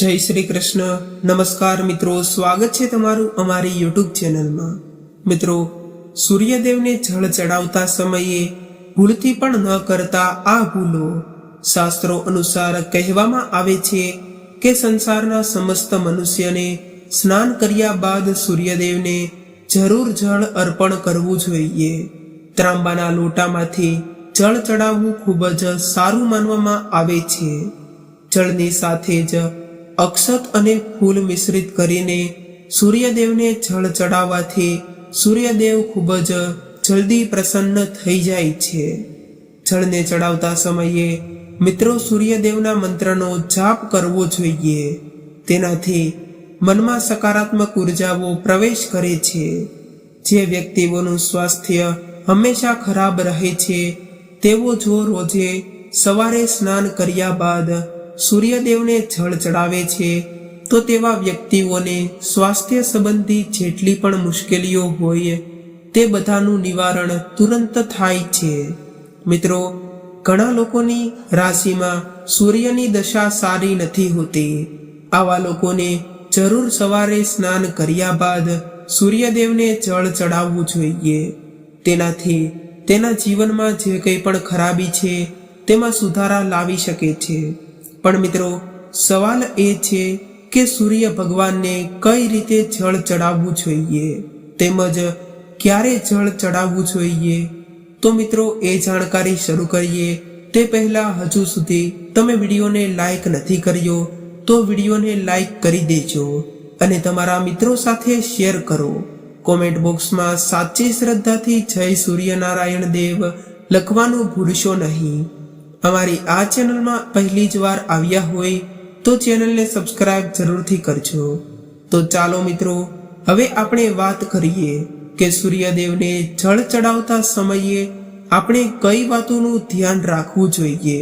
જય શ્રી કૃષ્ણ. નમસ્કાર મિત્રો, સ્વાગત છે તમારું અમારી યુટ્યુબ ચેનલમાં. મિત્રો, સૂર્યદેવને જળ ચડાવતા સમયે ભૂલથી પણ ન કરતા આ ભૂલો શાસ્ત્રો અનુસાર કહેવામાં આવે છે કે સંસારના સમસ્ત મનુષ્યને સ્નાન કર્યા બાદ સૂર્યદેવને જરૂર જળ અર્પણ કરવું જોઈએ. ત્રાંબાના લોટામાંથી જળ ચડાવવું ખૂબ જ સારું માનવામાં આવે છે. જળની સાથે જ અક્ષત અને ફૂલ મિશ્રિત કરીને સૂર્યદેવને જળ ચડાવવાથી સૂર્યદેવ ખૂબ જ જલ્દી પ્રસન્ન થઈ જાય છે. જળને ચડાવતા સમયે મિત્રો સૂર્યદેવના મંત્રનો જાપ કરવો જોઈએ. તેનાથી મનમાં સકારાત્મક ઉર્જાઓ પ્રવેશ કરે છે. જે વ્યક્તિઓનું સ્વાસ્થ્ય હંમેશા ખરાબ રહે છે, તેઓ જો રોજે સવારે સ્નાન કર્યા બાદ સૂર્યદેવને જળ ચડાવે છે, તો તેવા વ્યક્તિઓને સ્વાસ્થ્ય સંબંધી જેટલી પણ મુશ્કેલીઓ હોય, તે બધાનું નિવારણ તુરંત થાય છે. મિત્રો, ઘણા લોકોની રાશિમાં સૂર્યની દશા સારી નથી હોતી. આવા લોકોને જરૂર સવારે સ્નાન કર્યા બાદ સૂર્યદેવને જળ ચડાવવું જોઈએ. તેનાથી તેના જીવનમાં જે કંઈ પણ ખરાબી છે, તેમાં સુધારા લાવી શકે છે. પણ મિત્રો, સવાલ એ છે કે સૂર્ય ભગવાનને કઈ રીતે જળ ચડાવવું જોઈએ? તેમજ ક્યારે જળ ચડાવવું જોઈએ? તો મિત્રો, એ જાણકારી શરૂ કરીએ. તે પહેલા હજુ સુધી તમે વિડીયોને લાઈક નથી કર્યો, તો વિડીયોને લાઈક કરી દેજો અને તમારા મિત્રો સાથે શેર કરો. કોમેન્ટ બોક્સમાં સાચી શ્રદ્ધાથી જય સૂર્યનારાયણ દેવ લખવાનું ભૂલશો નહીં. અમારી આ ચેનલમાં પહેલી જ વાર આવ્યા હોય તો ચેનલને સબસ્ક્રાઇબ જરૂરથી કરજો. તો ચાલો મિત્રો, હવે આપણે વાત કરીએ કે સૂર્યદેવને જળ ચડાવતા સમયે આપણે કઈ વાતોનું ધ્યાન રાખવું જોઈએ.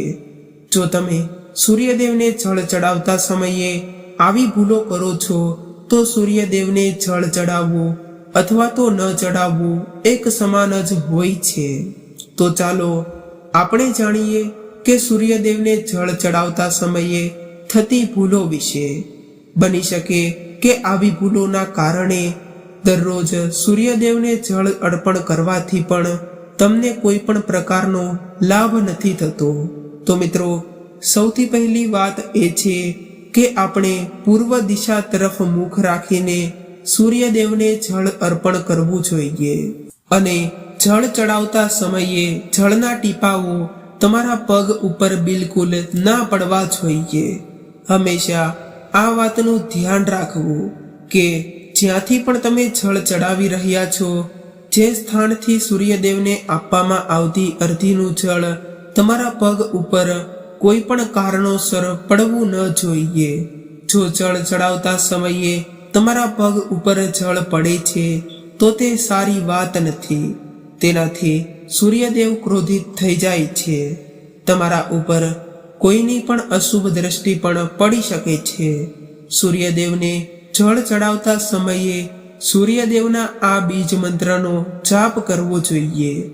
જો તમે સૂર્યદેવને જળ ચડાવતા સમયે આવી ભૂલો કરો છો, તો સૂર્યદેવને જળ ચડાવવું અથવા તો ન ચડાવવું એક સમાન જ હોય છે. તો ચાલો આપણે જાણીએ કે સૂર્યદેવને જળ ચડાવતા સમયે થતી ભૂલો વિશે બની શકે કે આવી ભૂલોના કારણે દરરોજ સૂર્યદેવને જળ અર્પણ કરવાથી પણ તમને કોઈ પણ પ્રકારનો લાભ નથી થતો. તો મિત્રો, સૌથી પહેલી વાત એ છે કે આપણે પૂર્વ દિશા તરફ મુખ રાખીને સૂર્યદેવને જળ અર્પણ કરવું જોઈએ. અને જળ ચડાવતા સમયે જળના ટીપાઓ તમારા પગ ઉપર બિલકુલ ના પડવા જોઈએ. હંમેશા આ વાતનું ધ્યાન રાખવું કે જ્યાંથી પણ તમે જળ ચડાવી રહ્યા છો, જે સ્થાનથી સૂર્યદેવને આપવામાં આવતી અર્ધીનું જળ તમારા પગ ઉપર કોઈ પણ કારણોસર પડવું ન જોઈએ. જો જળ ચડાવતા સમયે તમારા પગ ઉપર જળ પડે છે, તો તે સારી વાત નથી. તેનાથી સૂર્યદેવ ક્રોધિત થઈ જાય છે. તમારા ઉપર કોઈની પણ અશુભ દ્રષ્ટિ પણ પડી શકે છે. સૂર્યદેવને જળ ચડાવતા સમયે સૂર્યદેવના આ બીજ મંત્રનો જાપ કરવો જોઈએ.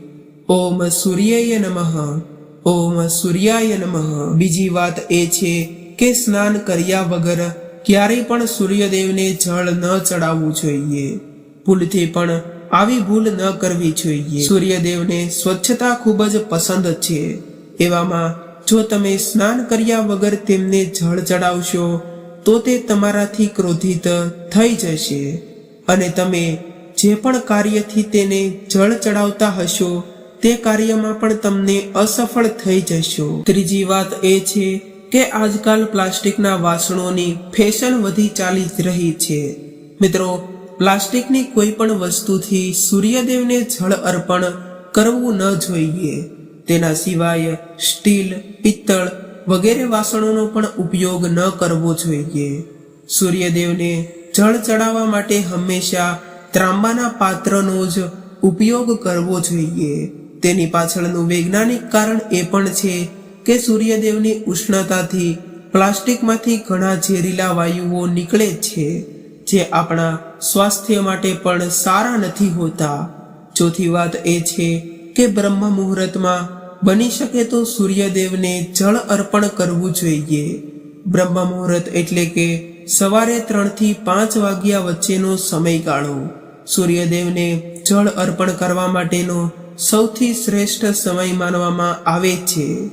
ઓમ સૂર્યય નમઃ, ઓમ સૂર્યાય નમઃ. બીજી વાત એ છે કે સ્નાન કર્યા વગર ક્યારેય પણ સૂર્યદેવને જળ ન ચડાવવું જોઈએ. ભૂલથી પણ આવી ભૂલ ન કરવી જોઈએ. સૂર્યદેવને સ્વચ્છતા ખૂબ જ પસંદ છે. એવામાં જો તમે સ્નાન કર્યા વગર તેમને જળ ચડાવશો, તો તે તમારાથી ક્રોધિત થઈ જશે. અને તમે જે પણ કાર્યથી તેને જળ ચડાવતા હશો, તે કાર્યમાં પણ તમને અસફળ થઈ જશો. ત્રીજી વાત એ છે કે આજકાલ પ્લાસ્ટિકના વાસણોની ફેશન વધી ચાલી રહી છે. મિત્રો પ્લાસ્ટિકની કોઈ પણ વસ્તુથી સૂર્યદેવને જળ અર્પણ કરવું ન જોઈએ. તેના સિવાય સ્ટીલ, પિત્તળ વગેરે વાસણોનો પણ ઉપયોગ ન કરવો જોઈએ. સૂર્યદેવને જળ ચડાવવા માટે હંમેશા ત્રાંબાના પાત્રનો જ ઉપયોગ કરવો જોઈએ. તેની પાછળનું વૈજ્ઞાનિક કારણ એ પણ છે કે સૂર્યદેવની ઉષ્ણતાથી પ્લાસ્ટિકમાંથી ઘણા ઝેરીલા વાયુઓ નીકળે છે. જે આપણા સ્વાસ્થ્ય માટે પણ સારા નથી હોતા. ચોથી વાત એ છે કે બ્રહ્મ મુહૂર્તમાં બની શકે તો સૂર્યદેવને જળ અર્પણ કરવું જોઈએ. બ્રહ્મ મુહૂર્ત એટલે કે સવારે ત્રણથી પાંચ વાગ્યા વચ્ચેનો સમયગાળો. સૂર્યદેવને જળ અર્પણ કરવા માટેનો સૌથી શ્રેષ્ઠ સમય માનવામાં આવે છે.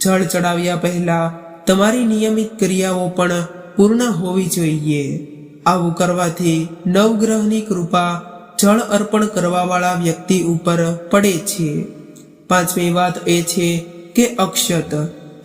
જળ ચડાવ્યા પહેલાં તમારી નિયમિત ક્રિયાઓ પણ પૂર્ણ હોવી જોઈએ. આવું કરવાથી નવગ્રહની કૃપા જળ અર્પણ કરવાવાળા વ્યક્તિ ઉપર પડે છે. પાંચમી વાત એ છે કે અક્ષત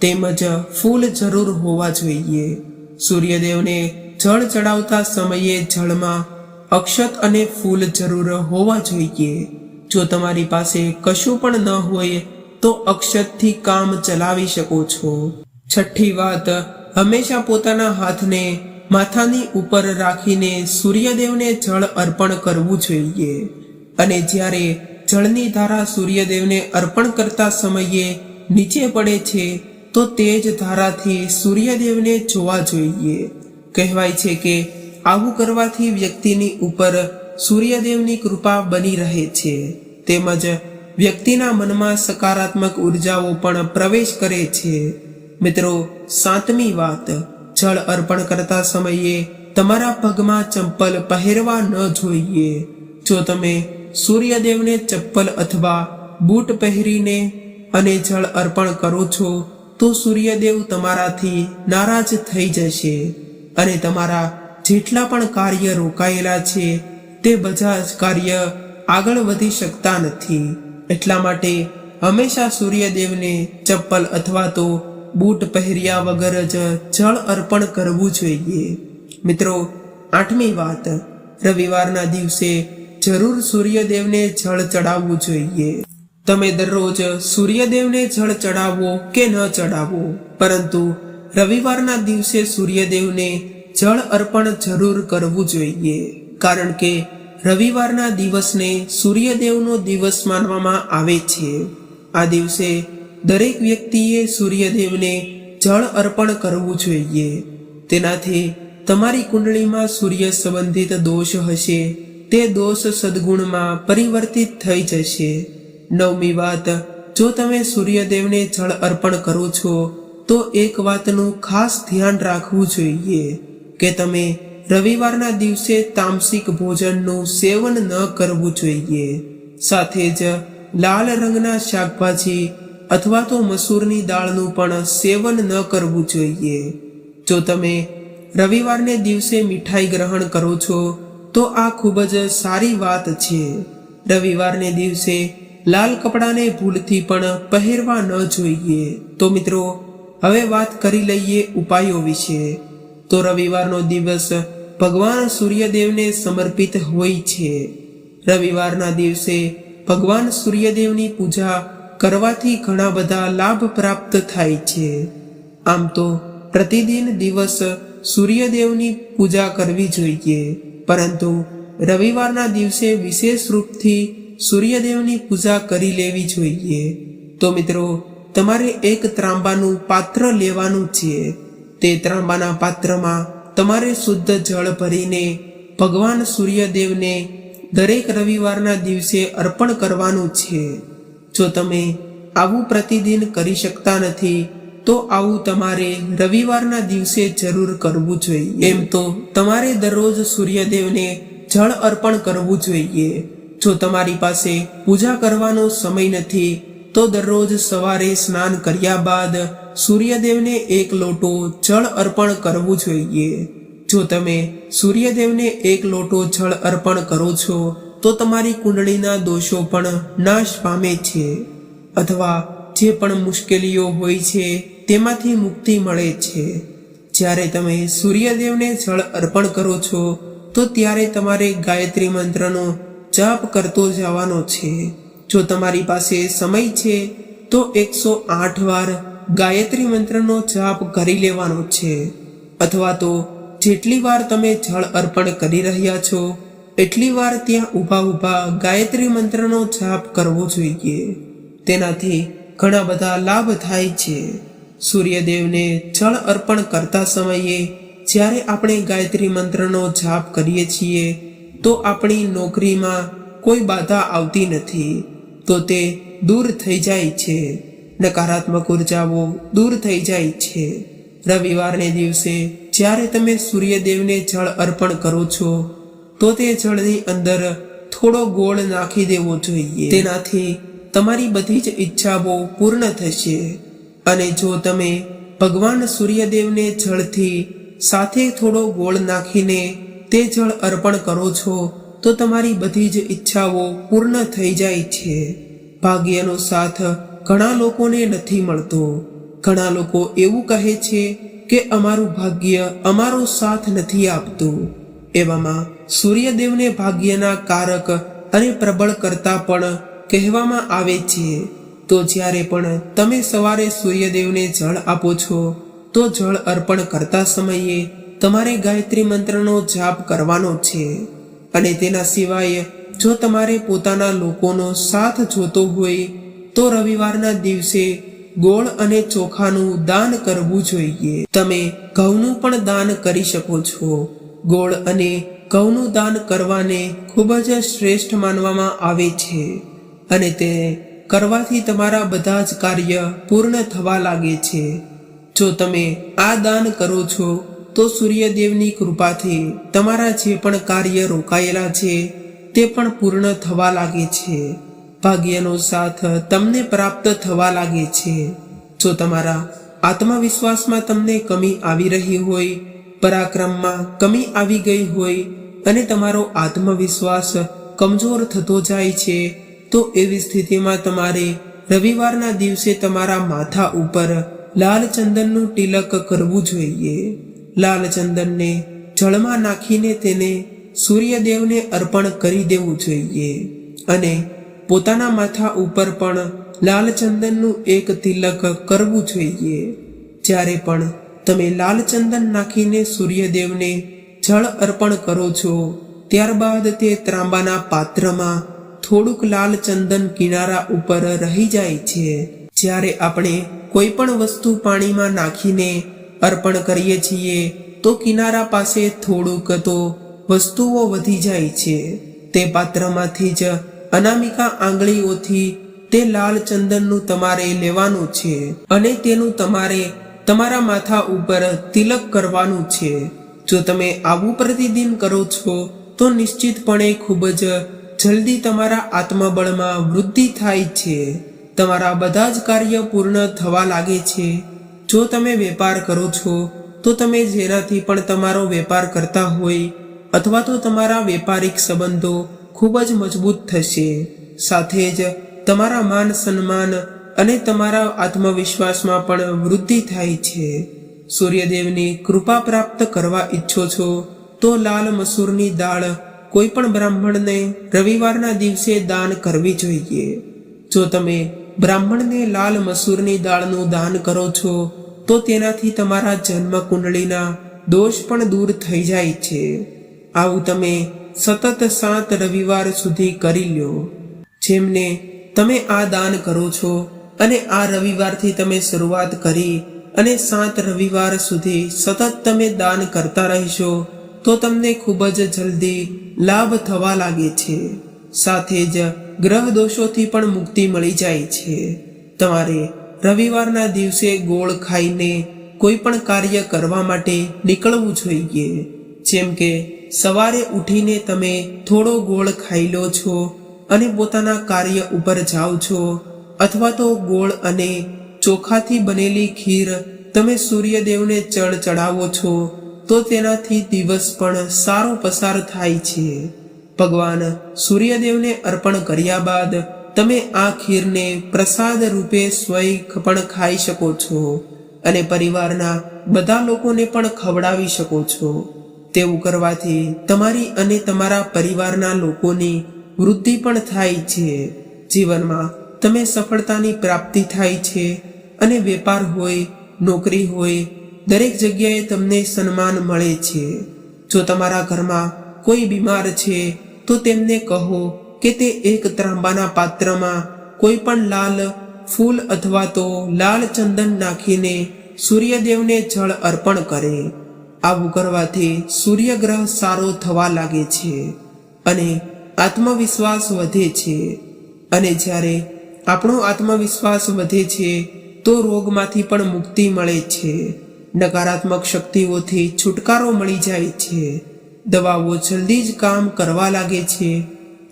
તેમજ ફૂલ જરૂર હોવા જોઈએ. સૂર્યદેવને જળ ચડાવતા સમયે જળમાં અક્ષત અને ફૂલ જરૂર હોવા જોઈએ. જો તમારી પાસે કશું પણ ન હોય તો અક્ષતથી કામ ચલાવી શકો છો. છઠ્ઠી વાત, હંમેશા પોતાના હાથને માથાની ઉપર રાખીને સૂર્યદેવને જળ અર્પણ કરવું જોઈએ. અને જ્યારે જળની ધારા સૂર્યદેવને અર્પણ કરતા સમયે નીચે પડે છે, તો તે જ ધારાથી સૂર્યદેવને જોવા જોઈએ. કહેવાય છે કે આવું કરવાથી વ્યક્તિની ઉપર સૂર્યદેવની કૃપા બની રહે છે. તેમજ વ્યક્તિના મનમાં સકારાત્મક ઉર્જાઓ પણ પ્રવેશ કરે છે. મિત્રો, સાતમી વાત. જળ અર્પણ કરતા સમયે તમારા પગમાં ચંપલ પહેરવા ન જોઈએ. જો તમે સૂર્યદેવને ચપ્પલ અથવા બૂટ પહેરીને અને જળ અર્પણ કરો છો, તો સૂર્યદેવ તમારાથી નારાજ થઈ જશે અને તમારા જેટલા પણ કાર્ય રોકાયેલા છે, તે બધા જ કાર્ય આગળ વધી શકતા નથી. એટલા માટે હંમેશા સૂર્યદેવને ચપ્પલ અથવા તો બૂટ પહેર્યા વગર જ જળ અર્પણ કરવું જોઈએ. મિત્રો, આઠમી વાત. રવિવારના દિવસે જરૂર સૂર્યદેવને જળ ચડાવવું જોઈએ. તમે દરરોજ સૂર્યદેવને જળ ચડાવો કે ન ચડાવો? પરંતુ રવિવારના દિવસે સૂર્યદેવને જળ અર્પણ જરૂર કરવું જોઈએ. કારણ કે રવિવારના દિવસને સૂર્યદેવનો દિવસ માનવામાં આવે છે. આ દિવસે દરેક વ્યક્તિએ સૂર્યદેવને જળ અર્પણ કરવું જોઈએ. તેનાથી તમારી કુંડળીમાં સૂર્ય સંબંધિત દોષ હશે. તે દોષ સદગુણમાં પરિવર્તિત થઈ જશે. નવમી વાત, જો તમે સૂર્યદેવને જળ અર્પણ કરો છો, તો એક વાતનું ખાસ ધ્યાન રાખવું જોઈએ કે તમે રવિવારના દિવસે તામસિક ભોજનનું સેવન ન કરવું જોઈએ. સાથે જ લાલ રંગના શાકભાજી અથવા તો મસૂરની દાળનું પણ સેવન ન કરવું જોઈએ. જો તમે રવિવારને દિવસે મીઠાઈ ગ્રહણ કરો છો, તો આ ખૂબ જ સારી વાત છે. રવિવારને દિવસે લાલ કપડાને ભૂલથી પણ પહેરવા ન જોઈએ. તો મિત્રો, હવે વાત કરી લઈએ ઉપાયો વિશે. તો રવિવારનો દિવસ ભગવાન સૂર્યદેવને સમર્પિત હોય છે. રવિવારના દિવસે ભગવાન સૂર્યદેવની પૂજા કરવાથી ઘણા બધા લાભ પ્રાપ્ત થાય છે. આમ તો પ્રતિદિન દિવસ સૂર્યદેવની પૂજા કરવી જોઈએ. પરંતુ રવિવારના દિવસે વિશેષ રૂપથી સૂર્યદેવની પૂજા કરી લેવી જોઈએ. તો મિત્રો, તમારે એક ત્રાંબાનું પાત્ર લેવાનું છે. તે ત્રાંબાના પાત્રમાં તમારે શુદ્ધ જળ ભરીને ભગવાન સૂર્યદેવને દરેક રવિવારના દિવસે અર્પણ કરવાનું છે. જો તમે આવું પ્રતિદિન કરી શકતા નથી, તો આવું તમારે રવિવારના દિવસે જરૂર કરવું જોઈએ. એમ તો તમારે દરરોજ સૂર્યદેવને જળ અર્પણ કરવું જોઈએ. જો તમારી પાસે પૂજા કરવાનો સમય નથી, તો દરરોજ સવારે સ્નાન કર્યા બાદ સૂર્યદેવને એક લોટો જળ અર્પણ કરવું જોઈએ. જો તમે સૂર્યદેવને એક લોટો જળ અર્પણ કરો છો તો તમારી કુંડળીના દોષો પણ નાશ પામે છે, અથવા જે પણ મુશ્કેલીઓ હોય છે, તેમાંથી મુક્તિ મળે છે. જ્યારે તમે સૂર્યદેવને જળ અર્પણ કરો છો, તો ત્યારે તમારે ગાયત્રી મંત્રનો જાપ કરતો જવાનો છે. જો તમારી પાસે સમય છે, તો એકસો આઠ વાર ગાયત્રી મંત્રનો જાપ કરી લેવાનો છે. અથવા તો જેટલી વાર તમે જળ અર્પણ કરી રહ્યા છો એટલી વાર ત્યાં ઊભા ઊભા ગાયત્રી મંત્રનો જાપ કરવો જોઈએ. તેનાથી ઘણા બધા લાભ થાય છે. સૂર્યદેવને જળ અર્પણ કરતા સમયે જ્યારે આપણે ગાયત્રી મંત્રનો જાપ કરીએ છીએ, તો આપણી નોકરીમાં કોઈ બાધા આવતી નથી. તો તે દૂર થઈ જાય છે. નકારાત્મક ઉર્જાઓ દૂર થઈ જાય છે. રવિવારને દિવસે જ્યારે તમે સૂર્યદેવને જળ અર્પણ કરો છો તો તે જળની અંદર થોડો ગોળ નાખી દેવો જોઈએ. તેનાથી તમારી બધી જ ઈચ્છાઓ પૂર્ણ થશે. અને જો તમે ભગવાન સૂર્યદેવને જળથી સાથે થોડો ગોળ નાખીને તે જળ અર્પણ કરો છો, તો તમારી બધી જ ઈચ્છાઓ પૂર્ણ થઈ જાય છે. ભાગ્યનો સાથ ઘણા લોકોને નથી મળતો. ઘણા લોકો એવું કહે છે કે અમારું ભાગ્ય અમારો સાથ નથી આપતું. એવામાં સૂર્યદેવને ભાગ્યના કારક અને પ્રબળ કરતા પણ કહેવામાં આવે છે, તો જ્યારે પણ તમે સવારે સૂર્યદેવને જળ આપો છો, તો જળ અર્પણ કરતા સમયે તમારે ગાયત્રી મંત્રનો જાપ કરવાનો છે. અને તેના સિવાય જો તમારે પોતાના લોકોનો સાથ જોતો હોય, તો રવિવારના દિવસે ગોળ અને ચોખાનું દાન કરવું જોઈએ. તમે ઘઉંનું પણ દાન કરી શકો છો. ગોળ અને ઘઉંનું દાન કરવાને ખૂબ જ શ્રેષ્ઠ માનવામાં આવે છે અને તે કરવાથી તમારા બધા જ કાર્ય પૂર્ણ થવા લાગે છે. જો તમે આ દાન કરો છો, તો સૂર્યદેવની કૃપાથી તમારા જે પણ કાર્ય રોકાયેલા છે, તે પણ પૂર્ણ થવા લાગે છે. ભાગ્યનો સાથ તમને પ્રાપ્ત થવા લાગે છે. જો તમારા આત્મવિશ્વાસમાં તમને કમી આવી રહી હોય પરાક્રમમાં કમી આવી ગઈ હોય અને તમારો આત્મવિશ્વાસ કમજોર થતો જાય છે, તો એવી સ્થિતિમાં તમારે રવિવારના દિવસે તમારા માથા ઉપર લાલ ચંદનનું તિલક કરવું જોઈએ. લાલ ચંદનને જળમાં નાખીને તેને સૂર્યદેવને અર્પણ કરી દેવું જોઈએ અને પોતાના માથા ઉપર પણ લાલ ચંદનનું એક તિલક કરવું જોઈએ. જ્યારે પણ તમે લાલ ચંદન નાખીને સૂર્યદેવને જળ અર્પણ કરો છો, ત્યારબાદ તે ત્રાંબાના પાત્રમાં થોડુંક લાલ ચંદન કિનારા ઉપર રહી જાય છે. જ્યારે આપણે કોઈ પણ વસ્તુ પાણીમાં નાખીને અર્પણ કરીએ છીએ, તો કિનારા પાસે થોડુંક તો વસ્તુઓ વધી જાય છે. તે પાત્રમાંથી જ અનામિકા આંગળીઓથી તે લાલ ચંદનનું તમારે લેવાનું છે અને તેનું તમારે તમારા માથા ઉપર તિલક કરવાનું છે. જો તમે આવું પ્રતિદિન કરો છો, તો નિશ્ચિતપણે ખૂબ જ જલ્દી તમારા આત્મબળમાં વૃદ્ધિ થાય છે. તમારા બધા જ કાર્ય પૂર્ણ થવા લાગે છે. જો તમે વેપાર કરો છો, તો તમે જેનાથી પણ તમારો વેપાર કરતા હોય, અથવા તો તમારા વેપારિક સંબંધો ખૂબ જ મજબૂત થશે. સાથે જ તમારા માન સન્માન અને તમારા આત્મવિશ્વાસમાં પણ વૃદ્ધિ થાય છે. સૂર્યદેવની કૃપા પ્રાપ્ત કરવા ઈચ્છો છો, તો લાલ મસૂરની દાળ કોઈ પણ બ્રાહ્મણને રવિવારના દિવસે દાન કરવી જોઈએ. જો તમે બ્રાહ્મણને લાલ મસૂરની દાળનું દાન કરો છો, તો તેનાથી તમારા જન્મ કુંડળીના દોષ પણ દૂર થઈ જાય છે. આવું તમે સતત સાત રવિવાર સુધી કરી લ્યો. જેમને તમે આ દાન કરો છો અને આ રવિવારથી તમે શરૂઆત કરી અને સાત રવિવાર સુધી સતત તમે દાન કરતા રહેશો, તો તમને ખૂબ જ જલ્દી લાભ થવા લાગે છે. સાથે જ ગ્રહ દોષોથી પણ મુક્તિ મળી જાય છે. તમારે રવિવારના દિવસે ગોળ ખાઈને કોઈ પણ કાર્ય કરવા માટે નીકળવું જોઈએ. જેમ કે, સવારે ઉઠીને તમે થોડો ગોળ ખાઈ લો છો અને પોતાના કાર્ય ઉપર જાઓ છો અથવા તો ગોળ અને ચોખાથી બનેલી ખીર તમે સૂર્યદેવને ચડ ચડાવો છો, તો તેનાથી દિવસ પણ સારો પસાર થાય છે. ભગવાન સૂર્યદેવને અર્પણ કર્યા બાદ તમે આ ખીરને પ્રસાદ રૂપે સ્વય પણ ખાઈ શકો છો અને પરિવારના બધા લોકોને પણ ખવડાવી શકો છો. તેવું કરવાથી તમારી અને તમારા પરિવારના લોકોની વૃદ્ધિ પણ થાય છે. જીવનમાં તમે સફળતાની પ્રાપ્તિ થાય છે અને વેપાર હોય, નોકરી હોય, દરેક જગ્યાએ તમને સન્માન મળે છે. જો તમારા ઘરમાં કોઈ બીમાર છે, તો તેમને કહો કે તે એક ત્રાંબાના પાત્રમાં કોઈ પણ લાલ ફૂલ અથવા તો લાલ ચંદન નાખીને સૂર્યદેવને જળ અર્પણ કરે. આવું કરવાથી સૂર્યગ્રહ સારો થવા લાગે છે અને આત્મવિશ્વાસ વધે છે. અને જ્યારે આપણો આત્મવિશ્વાસ વધે છે, તો રોગમાંથી પણ મુક્તિ મળે છે. નકારાત્મક શક્તિઓથી છુટકારો મળી જાય છે. દવાઓ જલ્દી જ કામ કરવા લાગે છે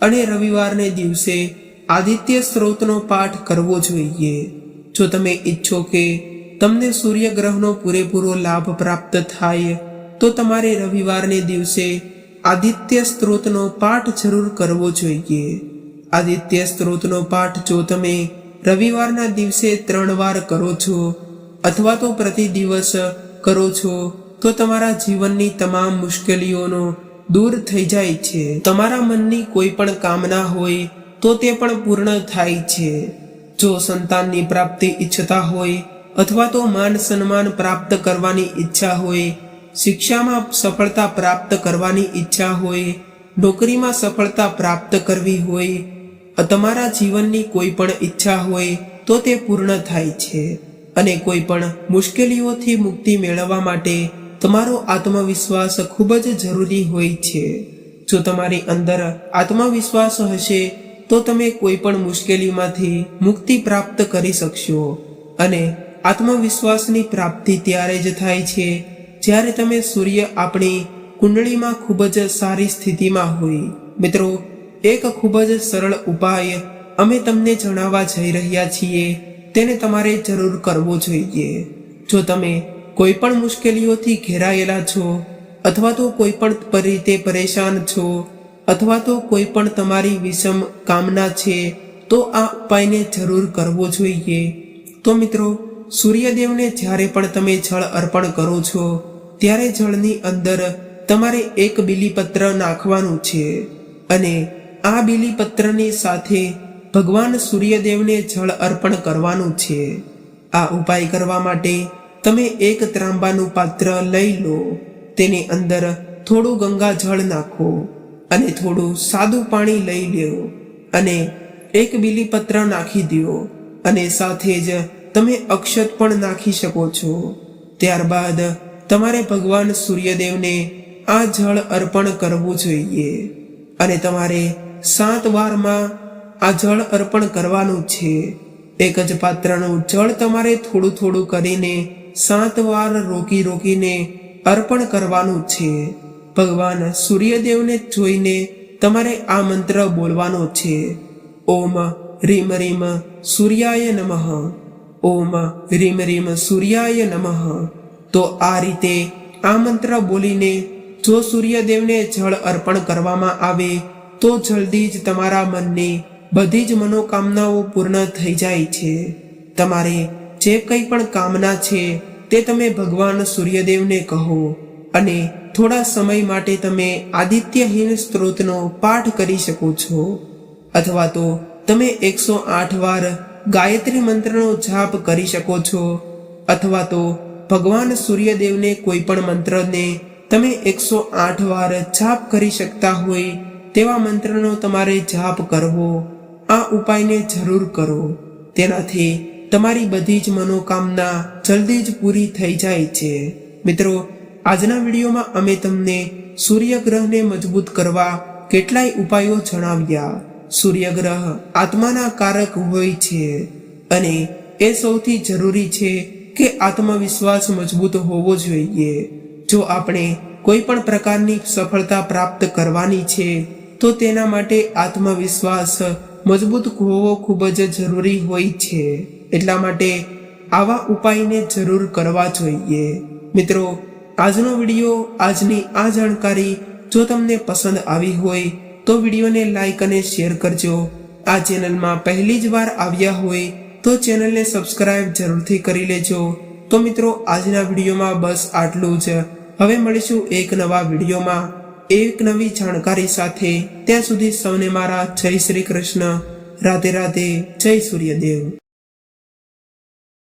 અને રવિવારને દિવસે આદિત્ય સ્ત્રોતનો પાઠ કરવો જોઈએ. જો તમે ઈચ્છો કે તમને સૂર્યગ્રહનો પૂરેપૂરો લાભ પ્રાપ્ત થાય, તો તમારે રવિવારને દિવસે આદિત્ય સ્ત્રોતનો પાઠ જરૂર કરવો જોઈએ. આદિત્ય સ્ત્રોતનો પાઠ જો તમે રવિવારના દિવસે ત્રણ વાર કરો છો, અથવા તો પ્રતિ દિવસ કરો છો, તો તમારા જીવનની તમામ મુશ્કેલીઓનો દૂર થઈ જાય છે. તમારા મનની કોઈ પણ કામના હોય, તો તે પણ પૂર્ણ થાય છે. જો સંતાનની પ્રાપ્તિ ઈચ્છતા હોય, અથવા તો માન સન્માન પ્રાપ્ત કરવાની ઈચ્છા હોય, શિક્ષામાં સફળતા પ્રાપ્ત કરવાની ઈચ્છા હોય, નોકરીમાં સફળતા પ્રાપ્ત કરવી હોય તમારા જીવનની કોઈ પણ ઈચ્છા હોય તો તે પૂર્ણ થાય છે. અને કોઈ પણ મુશ્કેલીઓથી મુક્તિ મેળવવા માટે તમારો આત્મવિશ્વાસ ખૂબ જ જરૂરી હોય છે. જો તમારી અંદર આત્મવિશ્વાસ હશે, તો તમે કોઈ પણ મુશ્કેલીમાંથી મુક્તિ પ્રાપ્ત કરી શકશો. અને આત્મવિશ્વાસની પ્રાપ્તિ ત્યારે જ થાય છે, જ્યારે તમે સૂર્ય આપણી કુંડળીમાં ખૂબ જ સારી સ્થિતિમાં હોય. મિત્રો એક ખૂબ જ સરળ ઉપાય અમે તમને જણાવવા જઈ રહ્યા છીએ. તેને તમારે જરૂર કરવો જોઈએ. જો તમે કોઈ પણ મુશ્કેલીઓથી ઘેરાયેલા છો, અથવા તો કોઈ પણ રીતે પરેશાન છો, અથવા તો કોઈ પણ તમારી વિષમ કામના છે, તો આ ઉપાયને જરૂર કરવો જોઈએ. તો મિત્રો, સૂર્યદેવને જ્યારે પણ તમે જળ અર્પણ કરો છો, ત્યારે જળની અંદર તમારે એક બીલીપત્ર નાખવાનું છે. અને આ બીલીપત્રની સાથે ભગવાન સૂર્યદેવને જળ અર્પણ કરવાનું છે. આ ઉપાય કરવા માટે તમે એક ત્રાંબાનું પાત્ર લઈ લો. તેની અંદર થોડું ગંગા જળ નાખો અને થોડું સાદું પાણી લઈ લ્યો અને એક બીલીપત્ર નાખી દો અને સાથે જ તમે અક્ષત પણ નાખી શકો છો. ત્યારબાદ તમારે ભગવાન સૂર્યદેવને આ જળ અર્પણ કરવું જોઈએ અને તમારે સાત વારમાં આ જળ અર્પણ કરવાનું છે. એક જ પાત્રનું જળ તમારે થોડું થોડું કરીને સાત વાર રોકી રોકીને અર્પણ કરવાનું છે. ભગવાન સૂર્યદેવને જોઈને તમારે આ મંત્ર બોલવાનો છે. ઓમ રીમ રીમ સૂર્યાય નમઃ. ઓમ રીમ રીમ સૂર્યાય નમઃ. તો આ રીતે આ મંત્ર બોલીને જો સૂર્યદેવને જળ અર્પણ કરવામાં આવે તો જલ્દી જ તમારા મનની બધી જ મનોકામનાઓ પૂર્ણ થઈ જાય છે. તમારે જે કંઈ પણ કામના છે તે તમે ભગવાન સૂર્યદેવને કહો અને થોડા સમય માટે તમે આદિત્યહીન સ્ત્રોતનો પાઠ કરી શકો છો. અથવા તો તમે એકસો આઠ વાર ગાયત્રી મંત્રનો જાપ કરી શકો છો. અથવા તો ભગવાન સૂર્યદેવને કોઈ પણ મંત્રને તમે એકસો આઠ વાર જાપ કરી શકતા હોય તેવા મંત્રનો તમારે જાપ કરવો, આ ઉપાયને જરૂર કરો. તેનાથી તમારી બધી જ મનોકામના જલ્દી જ પૂરી થઈ જાય છે. મિત્રો, આજના વિડીયોમાં અમે તમને સૂર્યગ્રહને મજબૂત કરવા કેટલાય ઉપાયો જણાવ્યા. સૂર્યગ્રહ આત્માના કારક હોય છે અને એ સૌથી જરૂરી છે કે આત્મવિશ્વાસ મજબૂત હોવો જોઈએ. જો આપણે કોઈ પણ પ્રકારની સફળતા પ્રાપ્ત કરવાની છે તો તેના માટે આત્મવિશ્વાસ મજબૂત હોવો ખૂબ જ જરૂરી હોય છે. એટલા માટે આવા ઉપાયને જરૂર કરવા જોઈએ. મિત્રો, આજનો વીડિયો, આજની આ જાણકારી જો તમને પસંદ આવી હોય, તો વિડીયોને લાઈક અને શેર કરજો. આ ચેનલમાં પહેલી જ વાર આવ્યા હોય, તો ચેનલને સબસ્ક્રાઇબ જરૂરથી કરી લેજો. તો મિત્રો, આજના વિડીયોમાં બસ આટલું જ. હવે મળીશું એક નવા વિડીયોમાં. એક નવી જાણકારી સાથે ત્યાં સુધી સૌને મારા જય શ્રી કૃષ્ણ. રાધે રાધે, જય સૂર્યદેવ.